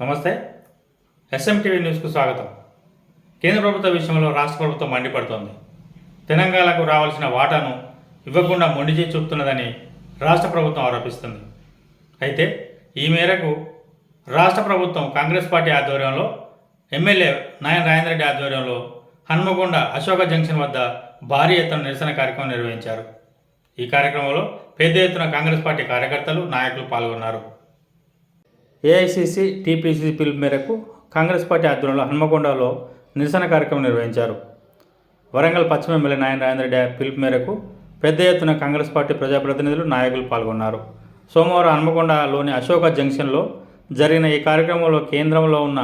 నమస్తే. ఎస్ఎంటీవీ న్యూస్కు స్వాగతం. కేంద్ర ప్రభుత్వ విషయంలో రాష్ట్ర ప్రభుత్వం మండిపడుతోంది. తెలంగాణకు రావాల్సిన వాటాను ఇవ్వకుండా మొండిచి చూపుతున్నదని రాష్ట్ర ప్రభుత్వం ఆరోపిస్తుంది. అయితే ఈ మేరకు రాష్ట్ర ప్రభుత్వం కాంగ్రెస్ పార్టీ ఆధ్వర్యంలో ఎమ్మెల్యే నాయన రాజేంద్ర రెడ్డి ఆధ్వర్యంలో హన్మకొండ అశోక జంక్షన్ వద్ద భారీ ఎత్తున నిరసన కార్యక్రమం నిర్వహించారు. ఈ కార్యక్రమంలో పెద్ద ఎత్తున కాంగ్రెస్ పార్టీ కార్యకర్తలు నాయకులు పాల్గొన్నారు. ఏఐసిసి టీపీసీ పిలుపు మేరకు కాంగ్రెస్ పార్టీ ఆధ్వర్యంలో హన్మకొండలో నిరసన కార్యక్రమం నిర్వహించారు. వరంగల్ పశ్చిమ ఎమ్మెల్యే నాయన రాజేంద్ర పిలుపు మేరకు పెద్ద ఎత్తున కాంగ్రెస్ పార్టీ ప్రజాప్రతినిధులు నాయకులు పాల్గొన్నారు. సోమవారం హన్మకొండలోని అశోక జంక్షన్లో జరిగిన ఈ కార్యక్రమంలో కేంద్రంలో ఉన్న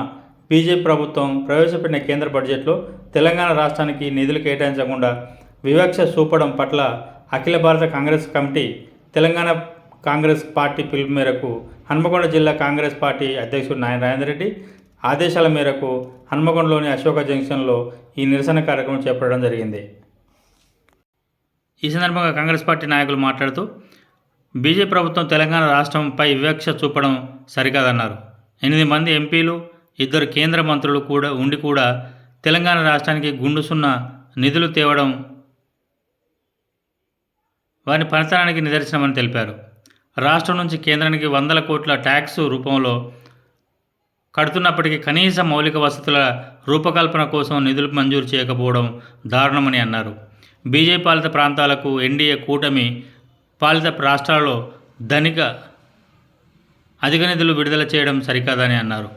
బీజేపీ ప్రభుత్వం ప్రవేశపెట్టిన కేంద్ర బడ్జెట్లో తెలంగాణ రాష్ట్రానికి నిధులు కేటాయించకుండా వివక్ష చూపడం పట్ల Akhila Bharata congress committee Telangana congress party పిలుపు మేరకు హన్మకొండ జిల్లా కాంగ్రెస్ పార్టీ అధ్యక్షుడు నాయన రాజేంద్ర రెడ్డి ఆదేశాల మేరకు హన్మకొండలోని అశోక జంక్షన్లో ఈ నిరసన కార్యక్రమం చేపట్టడం జరిగింది. ఈ సందర్భంగా కాంగ్రెస్ పార్టీ నాయకులు మాట్లాడుతూ బీజేపీ ప్రభుత్వం తెలంగాణ రాష్ట్రంపై వివక్ష చూపడం సరికాదన్నారు. ఎనిమిది మంది ఎంపీలు ఇద్దరు కేంద్ర మంత్రులు కూడా ఉండి కూడా తెలంగాణ రాష్ట్రానికి గుండుసున్న నిధులు తేవడం వారి పనితనానికి నిదర్శనమని తెలిపారు. రాష్ట్రం నుంచి కేంద్రానికి వందల కోట్ల ట్యాక్స్ రూపంలో కడుతున్నప్పటికీ కనీస మౌలిక వసతుల రూపకల్పన కోసం నిధులు మంజూరు చేయకపోవడం దారుణమని అన్నారు. బీజేపీ పాలిత ప్రాంతాలకు ఎన్డీఏ కూటమి పాలిత రాష్ట్రాల్లో ధనిక అధిక నిధులు విడుదల చేయడం సరికాదని అన్నారు.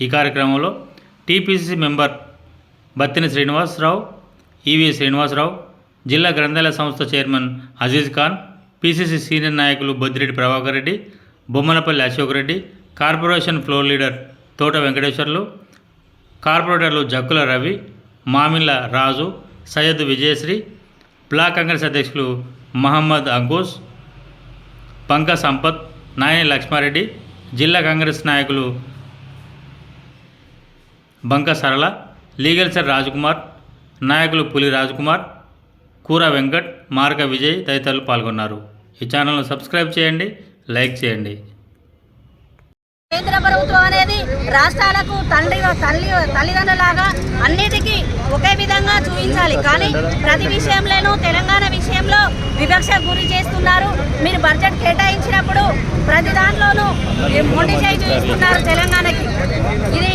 ఈ కార్యక్రమంలో TPCC member Battini Srinivasarao E V Srinivasarao జిల్లా గ్రంథాలయ సంస్థ chairman Aziz Khan PCC senior నాయకులు Boddireddy Prabhakar Reddy Bommanapalli Ashok Reddy corporation floor leader Thota Venkateswarlu కార్పొరేటర్లు జక్కుల రవి మామిళ్ళ రాజు సయ్యద్ విజయశ్రీ బ్లాక్ కాంగ్రెస్ అధ్యక్షులు మహమ్మద్ అంకుష్ పంక సంపత్ నాయని లక్ష్మారెడ్డి జిల్లా కాంగ్రెస్ నాయకులు బంక సరళ లీగల్ సర్ రాజకుమార్ నాయకులు పులి రాజకుమార్ కూర వెంకట్ మార్క విజయ్ తదితరులు పాల్గొన్నారు. ఈ ఛానల్ను సబ్స్క్రైబ్ చేయండి లైక్ చేయండి. కేంద్ర ప్రభుత్వం అనేది రాష్ట్రాలకు తండ్రి తల్లి తల్లిదండ్రులాగా అన్నిటికీ ఒకే విధంగా చూపించాలి. కానీ ప్రతి విషయంలోనూ తెలంగాణ విషయంలో వివక్ష గురి చేస్తున్నారు. మీరు బడ్జెట్ కేటాయించినప్పుడు ప్రతి దాంట్లోనూ మొండి చేయి చూపిస్తున్నారు తెలంగాణకి. ఇది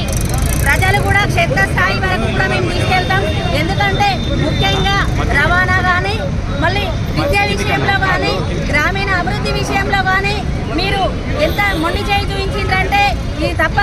ప్రజలు కూడా క్షేత్రస్థాయి వరకు కూడా మేము తీసుకెళ్తాం. ఎందుకంటే ముఖ్యంగా రవాణా కానీ మళ్ళీ కానీ మీరు ఎంత మొన్న చేయి చూపించిండ్రంటే ఇది తప్ప